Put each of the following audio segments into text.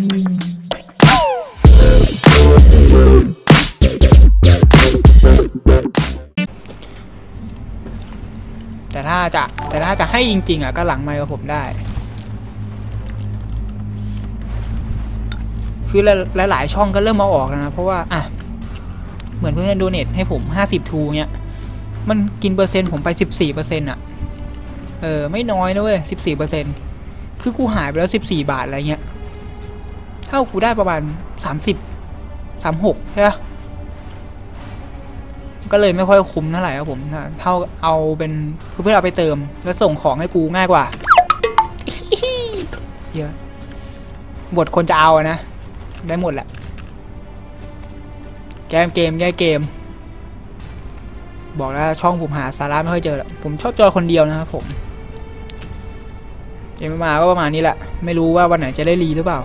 แต่ถ้าจะแต่ถ้าจะให้จริง ๆ อะ ก็หลังไมค์กับผมได้ คือหลาย ๆ ช่องก็เริ่มมาออกแล้วนะ เพราะว่า อะ เหมือนเพื่อนโดเนทให้ผม50ทูเนี้ย มันกินเปอร์เซ็นต์ผมไป14เปอร์เซ็นต์อะ เออ ไม่น้อยนะเว้ย14เปอร์เซ็นต์คือกูหายไปแล้ว14บาทอะไรเงี้ย เท่ากูได้ประมาณ 30 36 ใช่ปะก็เลยไม่ค่อยคุ้มเท่าไหร่ครับผมเท่าเอาเป็นเพื่อเอาไปเติม แล้วส่งของให้กูง่ายกว่าเยอะบทคนจะเอานะ ได้หมดแหละ แกมเกมแก้เกม บอกแล้วช่องผมหาสาระไม่ค่อยเจอหรอกผมชอบจอยคนเดียวนะครับผมเกมมาก็ประมาณนี้แหละ ไม่รู้ว่าวันไหนจะได้รีหรือเปล่า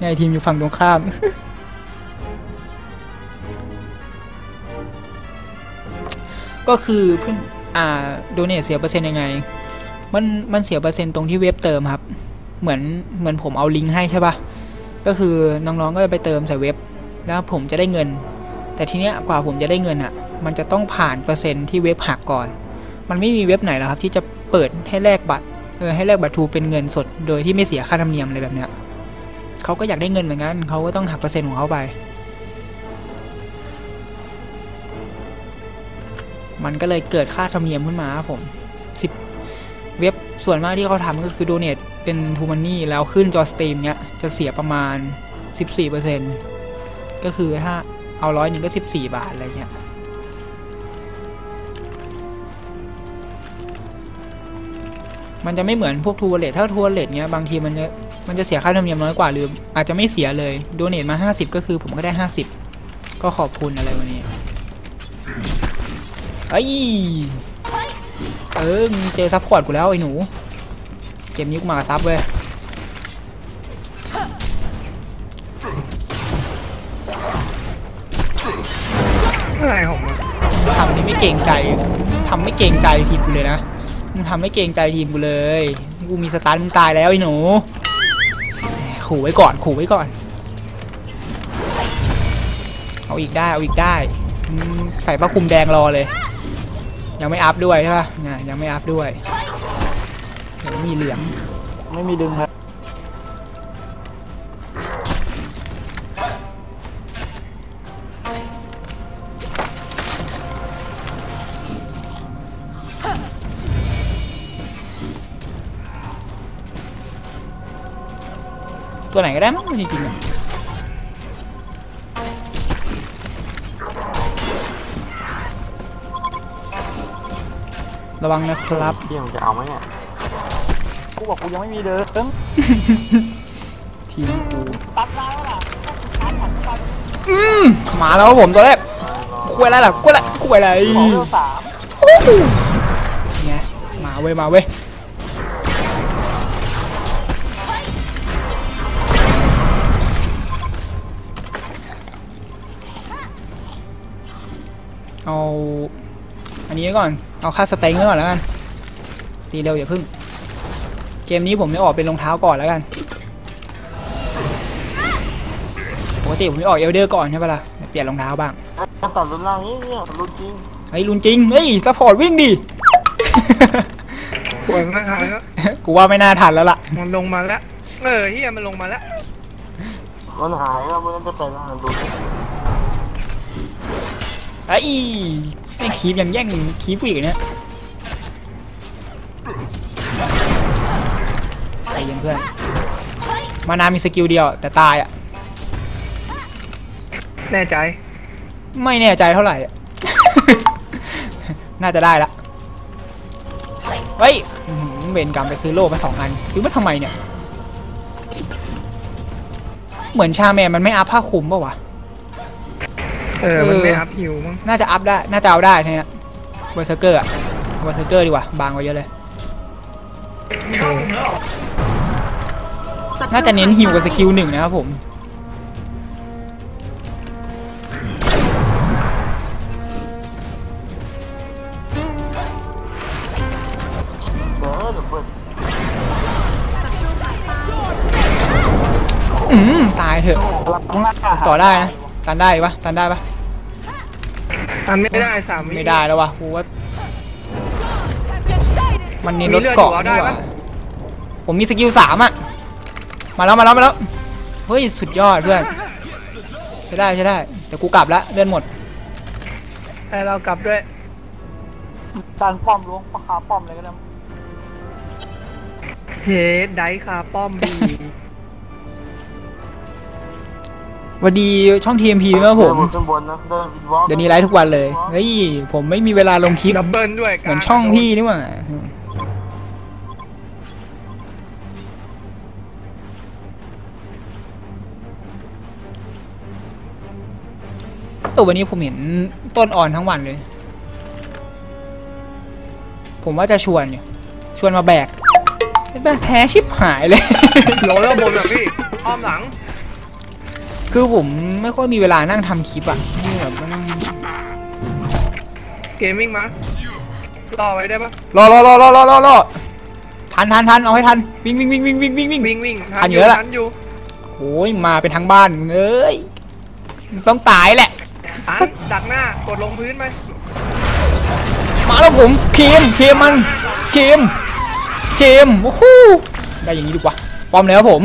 ไงทีมอยู่ฝั่งตรงข้าม ก็คือเพื่อนอ่าโดเนทเสียเปอร์เซ็นต์ยังไง มันมันเสียเปอร์เซ็นต์ตรงที่เว็บเติมครับ เหมือนเหมือนผมเอาลิงก์ให้ใช่ปะก็คือน้องๆก็ไปเติมใส่เว็บ แล้วผมจะได้เงิน แต่ทีเนี้ยกว่าผมจะได้เงินอะ่ะ มันจะต้องผ่านเปอร์เซ็นต์ที่เว็บหักก่อน มันไม่มีเว็บไหนหรอกครับ ที่จะเปิดให้แลกบัตรเออให้แลกบัตรทูเป็นเงินสด โดยที่ไม่เสียค่าธรรมเนียมอะไรแบบเนี้ย เขาก็อยากได้เงินเหมือนกันเขาก็ต้องหักเปอร์เซ็นต์ของเขาไป มันก็เลยเกิดค่าธรรมเนียมขึ้นมาครับผมสิบเว็บส่วนมากที่เขาทำก็คือโดเน a เป็นทูมันนี่แล้วขึ้นจอสตรีมเนี้ยจะเสียประมาณ 14%ก็คือถ้าเอาร้อยหนึ่งก็ 14 บาทอะไรเงี้ย มันจะไม่เหมือนพวกทัวร์เลทถ้าทัวร์เลทเนี้ยบางทีมันจะมันจะเสียค่าธรรมเนียมน้อยกว่าหรืออาจจะไม่เสียเลยโดเน a มา 50 ก็คือผมก็ได้ 50 ก็ขอบคุณอะไรวันนี้เอ้ยเออมึงเจอซับพอร์ตกูแล้วไอ้หนู เกมนี้กูมากับซับเว้ยอะไรของมึงทำนี่ไม่เกรงใจทำไม่เกรงใจทีมกูเลยนะมึง ทำไม่เกรงใจทีมกูเลยกูมีสตาร์ทมึงตายแล้วไอ้หนูขู่ไว้ก่อนขู่ไว้ก่อน เอาอีกได้เอาอีกได้ ใส่ผ้าคลุมแดงรอเลย ยังไม่อัพด้วยใช่ปะเนี่ยยังไม่อัพด้วย มีเหลือง ไม่มีดึงครับ ตัวไหนก็ได้มั้งจริงๆอะระวังนะครับเที่ยงจะเอาไหมเนี่ย กูบอกกูยังไม่มีเดิมทีมกูอืมมาแล้วครับผมตัวแรกคุยอะไรล่ะคุยอะไรคุยอะไรขอเวลสามไงมาเว้ยมาเว้ย นนี้ไว้ก่อน เอาค่าสเต็งไว้ก่อนแล้วกัน ตีเร็วอย่าพึ่ง เกมนี้ผมไม่ออกเป็นรองเท้าก่อนแล้วกัน ปกติผมจะออกเอลเดอร์ก่อนใช่ปะล่ะเดี๋ยวเปลี่ยนรองเท้าบ้างมันตัดรุนล่างนี้เนี่ยรุนจริง เฮ้ยลุนจริง เฮ้ยซัพพอร์ตวิ่งดิปวดไม่ทันแล้วกูว่าไม่น่าทันแล้วล่ะ มันลงมาแล้ว เออเฮียมันลงมาแล้ว มันหายแล้วมันจะไปแล้วรุนไอ้ย ไอ้คีบยังแย่งคีบกูอีกเนี่ยใจเย็นเพื่อน มานามีสกิลเดียว แต่ตายอะ แน่ใจ ไม่แน่ใจเท่าไหร่อะน่าจะได้ละ เฮ้ยอื้อหือเวนกรรมไปซื้อโล่มาสองอัน ซื้อมาทำไมเนี่ย เหมือนชาแมนมันไม่อัพผ้าคลุมป่าวะ เออมันเออไม่อัพฮิวมั้งน่าจะอัพได้ น่าจะเอาได้เนี่ยเบอร์เซอร์เกอร์อะเบอร์เซอร์เกอร์ดีกว่า บางกว่าเยอะเลยเออน่าจะเน้นฮิวกับสกิลหนึ่งนะครับผมออเดี๋ยวเปิดอืมตายเถอะหลังหน้าต่อได้นะ ตันได้ปะตันได้ปะ ทำไม่ได้สามวิไม่ได้แล้ววะกูว่ามันนี่มีรถเลือดเกาะอยู่เอาได้นี่หว่าปะผมมีสกิลสามอะมาแล้วมาแล้วมาแล้ว เฮ้ยสุดยอดเพื่อนใช้ได้ใช้ได้ แต่กูกลับแล้วเลื่อนหมดให้เรากลับด้วยการป้อมล้วงปลาคาป้อมเลยก็ได้เฮดไดคาป้อมบีส วัสดีช่อง TMP ครับผมขึ้นบนนะเดินวอล์กเดี๋ยวนี้ไลฟ์ทุกวันเลย เฮ้ย ผมไม่มีเวลาลงคลิป ดับเบิลด้วยเหมือนช่องพี่นี่หว่า เออวันนี้ผมเห็นต้นอ่อนทั้งวันเลย ผมว่าจะชวนอยู่ชวนมาแบกแบกแพ้ชิบหายเลย โหลแล้วบนแบบพี่อ้อมหลัง คือผมไม่ค่อยมีเวลานั่งทำคลิปอะนี่แบบมานั่งเกมมิ่งมารอไว้ได้ปะรอรอรอรอรอรอรอทันทันทันเอาให้ทันวิ่งวิ่งวิ่งวิ่งวิ่งวิ่งวิ่งวิ่งวิ่งทันอยู่แล้วล่ะทันอยู่โอ้ยมาเป็นทั้งบ้านมึงเอ้ยมึงต้องตายแหละทันดักหน้ากดลงพื้นไหมมาแล้วผมเคมเคมมันเคมเคมโอ้โหได้อย่างนี้ดีกว่าปอมแล้วผม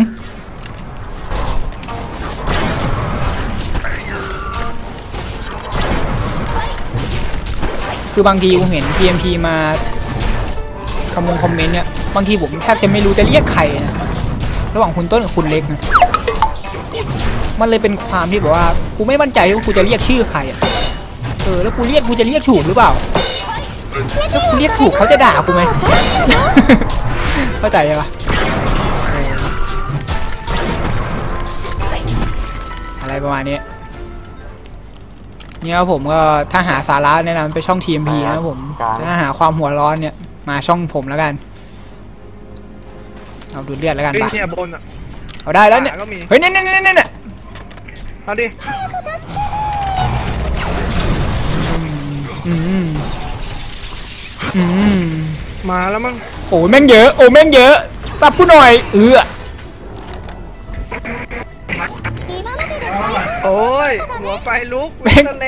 คือบางทีผมเห็น PMP มาคอมมงคอมเมนต์เนี่ย บางทีผมแทบจะไม่รู้จะเรียกใครนะ ระหว่างคุณต้นกับคุณเล็กนะ มันเลยเป็นความที่แบบว่า กูไม่มั่นใจว่ากูจะเรียกชื่อใครอะเออ แล้วกูเรียกกูจะเรียกถูกหรือเปล่าถ้ากูเรียกถูกเขาจะด่ากูไหมเข้าใจใช่ปะอะไรประมาณนี้ นี่ยครับผมก็ถ้าหาสาระแนะนำไปช่อง TMP นะครับผม ถ้าหาความหัวร้อนเนี่ย มาช่องผมแล้วกัน เอาดูดเลือดแล้วกันวิ่งปะเนี่ยบนอะเอาได้แล้วเนี่ยขก็มีเฮ้ยเนี่ยเนี่ยเนี่ยเนี่ยเอาดิอืมอืมมาแล้วมั้งโอ้ยแม่งเยอะ โอ้แม่งเยอะสับกูหน่อย เออ โอ้ยหัวไฟลุกแม่วิ่งงทะเล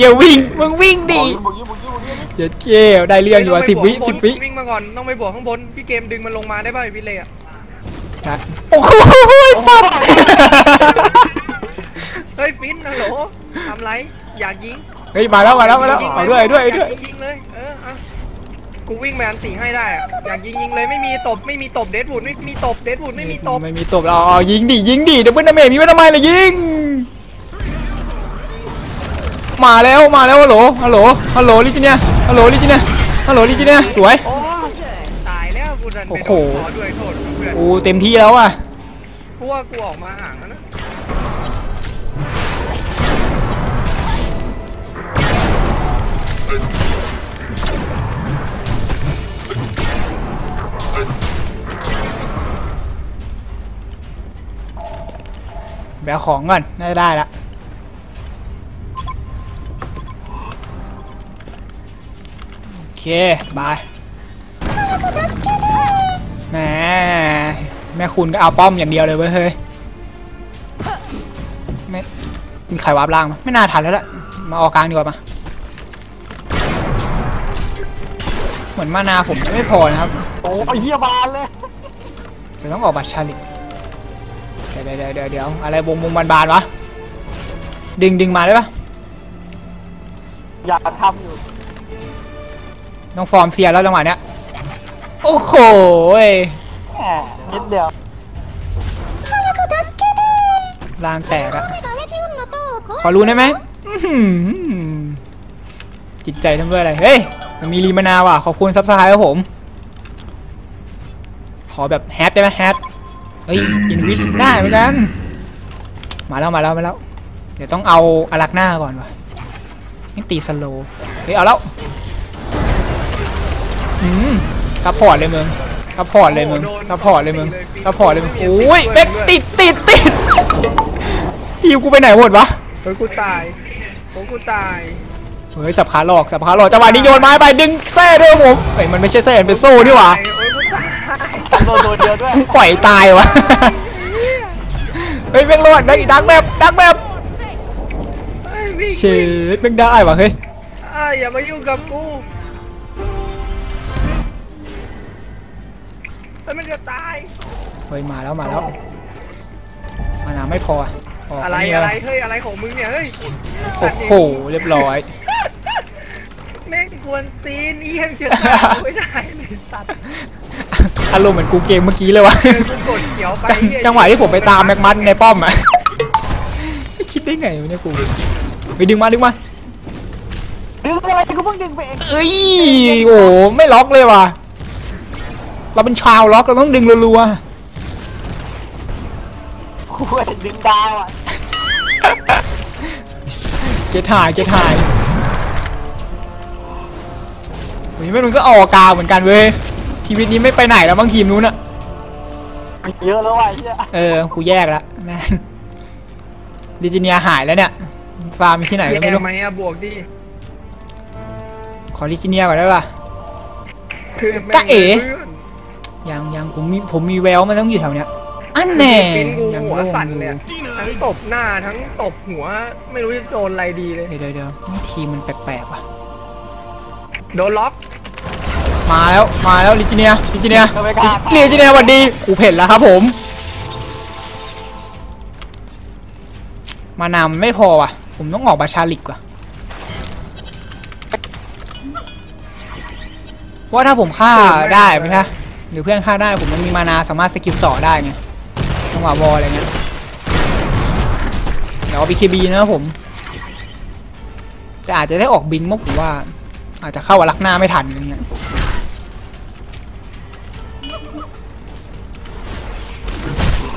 อย่าวิ่งมึงวิ่งดิบุกยี่บุกยี่บุกยี่เดี๋ยวเจ๊ได้เรื่องอยู่อะสิบวิสิบวิวิ่งมาก่อนต้องไปบวกข้างบนพี่เกมดึงมันลงมาได้ป่ะพี่เลยอะนะโอ้โหฟัดเฮ้ยฟินฮัลโหลทำไรอยากยิงเฮ้ยมาแล้วมาแล้วมาแล้วยิงเอาด้วยเอาด้วยเอาด้วยากยิงเลยเออเอา กูวิ่งแมนตีให้ได้อะอยากยิงยิงเลยไม่มีตบไม่มีตบเดดวูดไม่มีตบเดดวูดไม่มีตบไม่มีตบเราเอายิงดิยิงดิเดี๋ยวเบิ้ลดาเมจมีไว้ทำไมล่ะยิง มาแล้วมาแล้วฮัลโหลฮัลโหลฮัลโหลลิจิเนียฮัลโหลลิจิเนียฮัลโหลลิจิเนียสวย โอ้ตายแล้วกูดันไปโอ้โดโหนขอด้วยโทษเพื่อนกูเต็มที่แล้วอะกูว่ากูออกมาห่างแล้วนะ แบกของก่อน น่าจะได้ละโอเค บายแหมแม่คุณก็เอาป้อมอย่างเดียวเลยเว้ยเฮ้ยไม่มีใครวาร์ปล่างมั้ยไม่น่าทันแล้วล่ะ มาออกกลางดีกว่าปะเหมือนมานาผมจะไม่พอนะครับ โอ้ยเฮียบานเลย จะต้องออกบัตรชาลิต เดี๋ยวเดี๋ยวเดี๋ยวเดี๋ยวอะไรวงวงบานบานๆวะดึงดึงมาได้ปะอยากทำอยู่ต้องฟอร์มเซียแล้วจังหวะเนี้ยโอ้โหยแหมนิดเดียวลางแตกอะขอรู้ได้ไหมอื้อหือจิตใจทำด้วยอะไร เฮ้ย มันมีรีมานาว่ะ ขอบคุณซับสไครต์ครับผม ขอแบบแฮทได้ไหมแฮท เฮ้ยอินวิทได้เหมือนกันมาแล้วมาแล้วมาแล้ว เดี๋ยวต้องเอาอารักหน้าก่อนว่ะนี่ตีสโลว์เฮ้ยเอาแล้วอืมซัพพอร์ตเลยมึงซัพพอร์ตเลยมึงซัพพอร์ตเลยมึงซัพพอร์ตเลยมึงโอ้ยเบ็กติดติดติดทีมกูไปไหนหมดวะเฮ้ยกูตายโอ้กูตายเฮ้ยสับขาหลอกสับขาหลอกจังหวะนี้โยนไม้ไปดึงแส้ด้วยผมเฮ้ยมันไม่ใช่แส้มันเป็นโซ่นี่หว่า โอ้ยกูตายโดนตัวเดียวด้วยปล่อยตายวะ เฮ้ยแม่งรอดได้ดักแบบดักแบบเฮ้ยวิ่งเชดแม่งได้วะเฮ้ยเอ้ยอย่ามายุ่งกับกูแล้วมันจะตาย เฮ้ยมาแล้วมาแล้วมานาไม่พออะออกอะไรนี่อะไรเลยเฮ้ยอะไรของมึงเนี่ยเฮ้ยโอ้โหเรียบร้อย แม่งกวนตีนเอี้ยงเชียวไม่ได้เลยสัตว์ อารมณ์เหมือนกูเกมเมื่อกี้เลยวะเจอกูกดเขียวไปจังเยจังหวะที่ผมไปตามแม็กมัดในป้อมอะไม่คิดได้ไงวะเนี่ยกูไปดึงมาดึงมาดึงอะไรกูเพิ่งดึงไปเองเอ้ยโอ้ไม่ล็อกเลยว่ะเราเป็นชาวล็อกเราต้องดึงรัวกูดึงดาวอะๆเกตหายเกตหายเฮ้ยแม่งมันก็ออกกาวเหมือนกันเว้ย ชีวิตนี้ไม่ไปไหนแล้วบางทีมนู้นอะเยอะแล้วว่ะไอ้เหี้ยเออกูแยกละแม่งดิจิเนียหายแล้วเนี่ย ฟาร์มมีที่ไหนก็ไม่แย่รู้ไหมอะบวกดิขอดิจิเนียก่อนได้ป่ะคือแม่งจ๊ะเอ๋พื่อนยังยังผมมีผมมีแววมันต้องอยู่แถวเนี้ยอันแน่ปิ้นกูยังหัวโล่งสั่นอยู่เลยอะทั้งตบหน้าทั้งตบหัว ไม่รู้จะโดนอะไรดีเลย เดี๋ยวเดี๋ยวเดี๋ยวนี่ทีมมันแปลกๆว่ะโดนล็อก มาแล้วมาแล้วดิจิเนียดิจิเนียก็ไม่กล้าดิจิเนียสวัสดีกูเห็นแล้วครับผม มานำไม่พอว่ะ ผมต้องออกบาชาลิกว่ะว่าถ้าผมฆ่าได้ไหมคะหรือเพื่อนฆ่าได้ผมยังมีมานาสามารถสกิลต่อได้ไงจังหวะวอลอะไรเงี้ยเดี๋ยวเอา BKB นะครับผมแต่อาจจะได้ออกบิงมั้งผมว่า อาจจะเข้าวัลักหน้าไม่ทันอะไรเงี้ย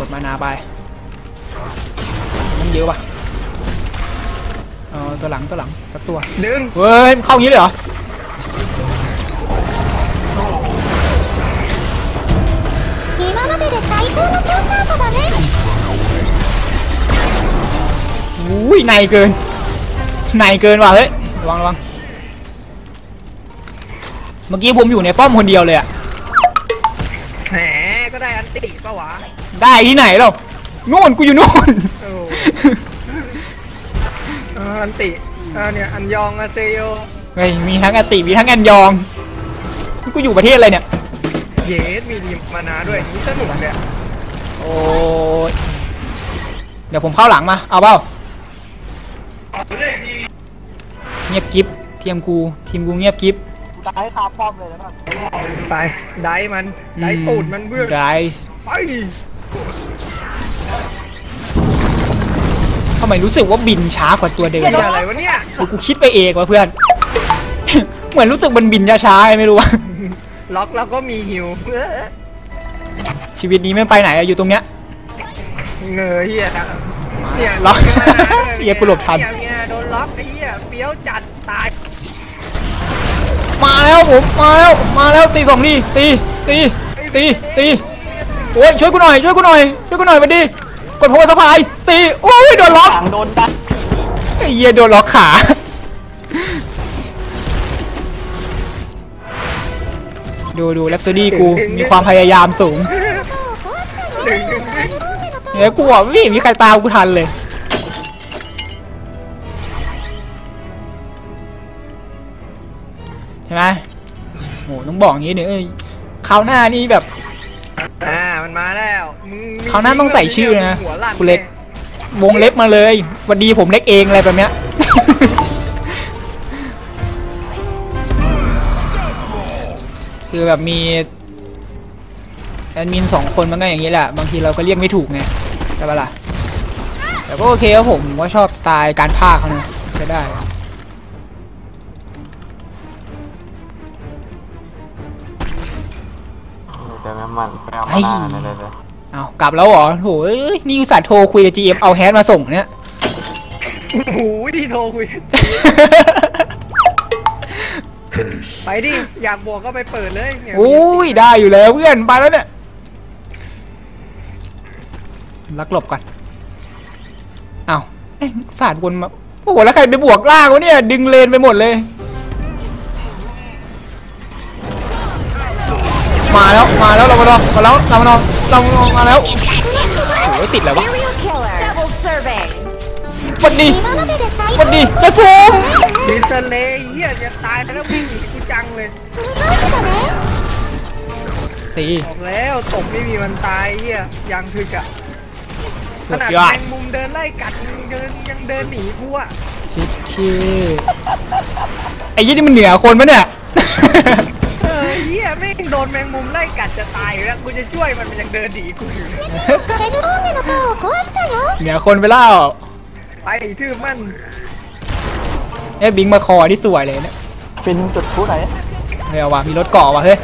ดมานาไปมันเยอะปะเออตัวหลังตัวหลังสักตัวหนึ่งเฮ้ยมันเข้างี้เลยเหรออุ้ยในเกินในเกินว่ะเฮ้ยระวังระวังเมื่อกี้ผมอยู่ในป้อมคนเดียวเลยอะแหมก็ได้อันตีปะวะ ได้ที่ไหนเรานู่นกูอยู่นู่นโอ้เอออันติเออเนี่ยอันยองอาเซโยเฮ้ยมีทั้งอติมีทั้งแอนยองนี่กูอยู่ประเทศอะไรเนี่ย เยสมีดีมานาด้วยนี่สนุกเนี่ยโอ้ยเดี๋ยวผมเข้าหลังมา เอาเปล่าเงียบกิฟทีมกูทีมกูเงียบกิฟกูตายคาป้อมเลยแล้วกันไปได้มันได้ตูดมันเบื้องได้ไป ทำไมรู้สึกว่าบินช้ากว่าตัวเดิมเป็นอะไรวะเนี่ยหรือกูคิดไปเองวะเพื่อน เหมือนรู้สึกมันบินช้าๆไงไม่รู้ว่าล็อกแล้วก็มีหิวเออชีวิตนี้ไม่ไปไหนอะอยู่ตรงเนี้ยเงยเฮียเนี่ยล็อกเหี้ยกูหลบทันเยเนี่ยโดนล็อกไอ้เหี้ยเฟี้ยวจัดตายมาแล้วผมมาแล้วมาแล้วตีสองทีตีตีตีตี โอ้ยช่วยกูหน่อยช่วยกูหน่อยช่วยกูหน่อยมาดิกดพาวเวอร์สปายตีโอ้ยโดนล็อกหลังโดนดันไอ้เหี้ยโดนล็อกขาดูดูแรปโซดี้กูมีความพยายามสูงดึงดึงดึงเดี๋ยวกูอะไม่มีใครตามกูทันเลยใช่ไหมโหต้องบอกอย่างนี้เนี่ยเอ้ยคราวหน้านี่แบบ อ่ามันมาแล้วมึงมีคราวหน้าต้องใส่ชื่อนะหัวลั่นกูเล็ก วงเล็บมาเลยหวันดีผมเล็กเองอะไรแบบเนี้ยคือแบบมีแอดมินสองคนมันก็อย่างนี้แหละบางทีเราก็เรียกไม่ถูกไงใช่ปะล่ะแต่ก็โอเคครับผมผมว่าชอบสไตล์การพากย์เขานะใช้ได้ ม่มันแปลไอ้มาหน้าเลยเลยเอากลับแล้วเหรอโถเอ้ยนี่อุตส่าห์โทรคุยกับ GM เอาแฮชมาส่งเนี่ยโอ้โหดีโทรคุย ไปดิ อยากบวกก็ไปเปิดเลยเนี่ยอุ้ยได้อยู่แล้วเพื่อนไปแล้วเนี่ยลักหลบก่อนเอาวเอ๊ะศาสตร์วนมาโอ้โหแล้วใครไปบวกล่างวะเนี่ย ดึงเลนไปหมดเลย มาแล้วมาแล้วเรามาลองมาแล้วเรามาลองเรามาแล้วโอ้ยติดแล้ววะวันดีวันดีกระซูมดิสเลเฮียจะตายแล้ววิ่งหนีกูจังเลยตีออกแล้วตบไม่มีมันตายเฮียยังถึกอะขนาดแมงมุมเดินไล่กัดเดิยังเดินหนีกูอะชิคกี้ไอ้ยี่นี่มันเหนือคนปะเนี่ย เหี้ยไม่งโดนแมงมุมไล่กัดจะตายแล้วกูจะช่วยมันมันยังเดินดีกูอยู่เลยเหนือคนไปเล่าไปชื่อมันเอ้บิงมาคอที่สวยเลยเนี่ยเป็นจุดผู้ไหนเฮ้ยอว่ะมีรถเกาะว่ะเฮ้ย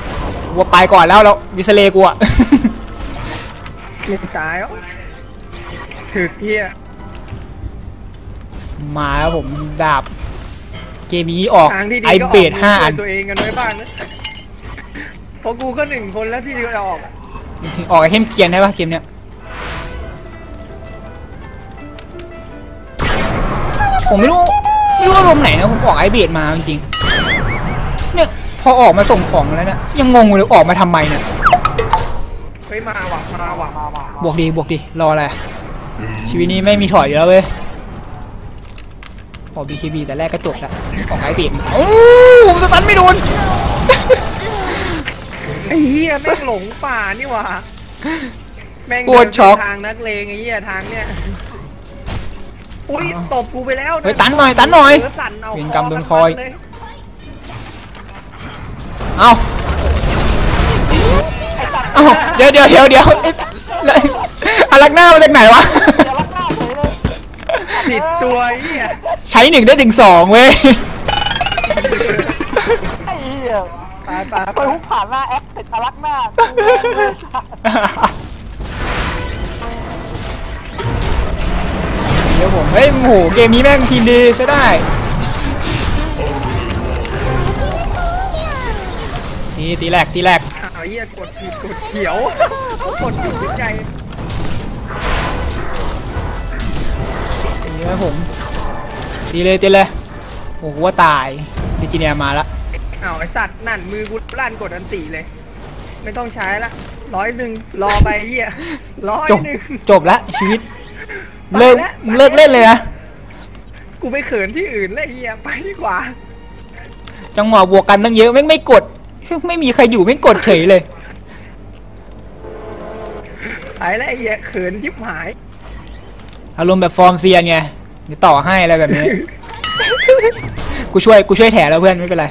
ว่าไปก่อนแล้วเราวิสเลกูอะเล่นตายอ่ถือเกีย์มาแล้วผมดาบ เกมนี้ออกทางที่ดีไอเบดห้าอันตัวเองกันไว้บ้างนะ เพราะกูก็หนึ่งคนแล้วที่จะออกอะออกไอเทมเกียนได้ปะเกมเนี้ยผมไม่รู้ไม่รู้อารมณ์ไหนนะผมออกไอเบดมาจริงๆเนี่ยพอออกมาส่งของแล้วเนี่ยยังงงอยู่เลยออกมาทำไมเนี่ยเฮ้ยมาว่ะมาว่ะมาว่ะบวกดีบวกดีรออะไรชีวิตนี้ไม่มีถอยอยู่แล้วเว้ยออก BKB แต่แรกก็จบแล้วออกไอเบดโอ้ผมสตันไม่โดน ไอ้เหี้ยแม่งหลงป่านี่หว่าแม่งโคตรช็อก เดินไปทางนักเลงไอ้เหี้ยทางเนี้ยอุ้ยตบกูไปแล้วะเฮ้ยตันหน่อยตันหน่อย เสั่นเอาเวรกรรมโดนคออยเลยเอาเอาเดี๋ยวเดี๋ยวเดี๋ยวเดี๋ยวเอ๊ะแล้วอารักหน้ามาจากไหนวะ ผิดตัวไอ้เหี้ยใช้หนึ่งได้ถึงสองเว้ย ไอ้เหี้ย ไปไปไปฮุกผ่านหน้าแอปติดอารักหน้าเดี๋ยวผมเฮ้ยโอ้โหเกมนี้แม่งทีมดีใช้ได้นี่ตีแรกตีแรกอ้าวไอ้เหี้ยกดผิดกดเขียวกดผิดหัวใจตีไว้ผมตีเลยตีเลยโอ้โหว่าตายดิจิเนียมาละอ้าวไอ้สัตว์นั่นมือกูลั่นกดอันตีเลย ไม่ต้องใช้ละร้อยหนึ่งรอไปไอ้เหี้ยร้อยจบหนึ่งจบละชีวิต เลิกไปแล้วเลิกเล่นเลยนะกูไปเขินที่อื่นเลยไอ้เหี้ยไปดีกว่า จังหวะบวกกันตั้งเยอะแม่งไม่กด ไม่มีใครอยู่ไม่กดเฉยเลยไปแล้วไอ้เหี้ยเขินยิบหายอารมณ์แบบฟอร์มเซียนไงเดี๋ยวต่อให้อะไรแบบนี้ กูช่วยกูช่วยแถแล้วเพื่อนไม่เป็นไร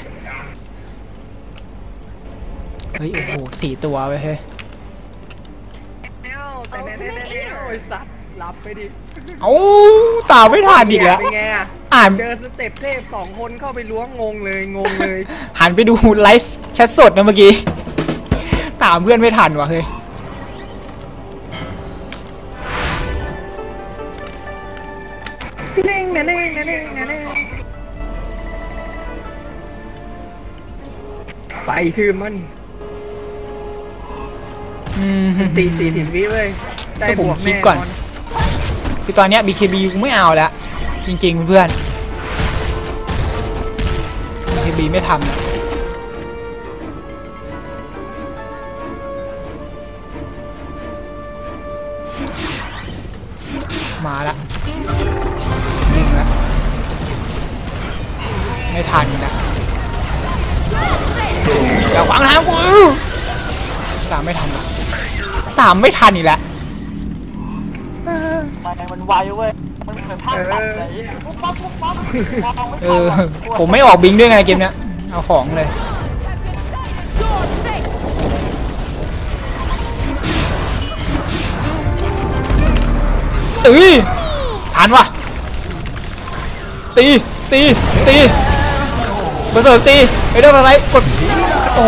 เฮ้ย โอ้โหสี่ตัวไปเฮ้ยเอ้าแต่แน่ๆๆๆไอ้สัตว์รับไปดิเอ้าตามไม่ทันอีกแล้วเป็นไงอะอ่านเจอสเต็ปเทพสองคนเข้าไปล้วงงงเลยงงเลยหันไปดูไลฟ์แชทสดนะเมื่อกี้ ตามเพื่อนไม่ทันว่ะเฮ้ยเน่งนะเน่งนะเน่งนะเน่งไปทือมันอืม ตีสี่สิบวิเว้ยได้ก็ผมบวกคิดแน่ก่อน คือตอนเนี้ย BKB กูไม่เอาแล้ว จริงๆเพื่อนๆ BKB ไม่ทำามไม่ทันอีกแล้ว แต่มันไวเว้ย มันเหมือนภาพตัดเลยปุ๊บปั๊บปุ๊บปั๊บมผมไม่ออกบิงด้วยไงเกมเนี้ย เอาของเลย ตีทันวะตี ตี ตีเบอร์เซอร์ตีไอ้เรื่องอะไรกด โอ้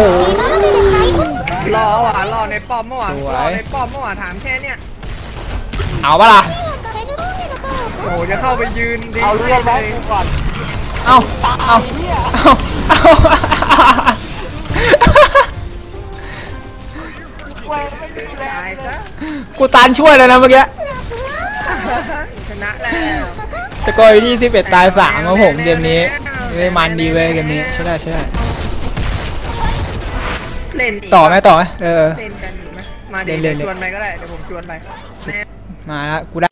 รอหวานรอในป้อมเมื่อวานรอในป้อมเมื่อวานถามแค่เนี้ยเอาปะล่ะโอ้โจะเข้าไปยืนดีเอาเรื่องไว้ก่อนเอาเอาเอาเอากูตันช่วยเลยนะเมื่อกี้ชนะแล้วสกอร์อยู่ที่11ตาย3ครับผมเกมนี้เล่มันดีเว้ยเกมนี้ใช่ได้ใช่ได้ เล่นกต่อไหมต่อไหมเออ เล่นกันอีกไหมมาเดี๋ยวเล่นๆชวนไปก็ได้เดี๋ยวผมชวนไป มาละกูได้「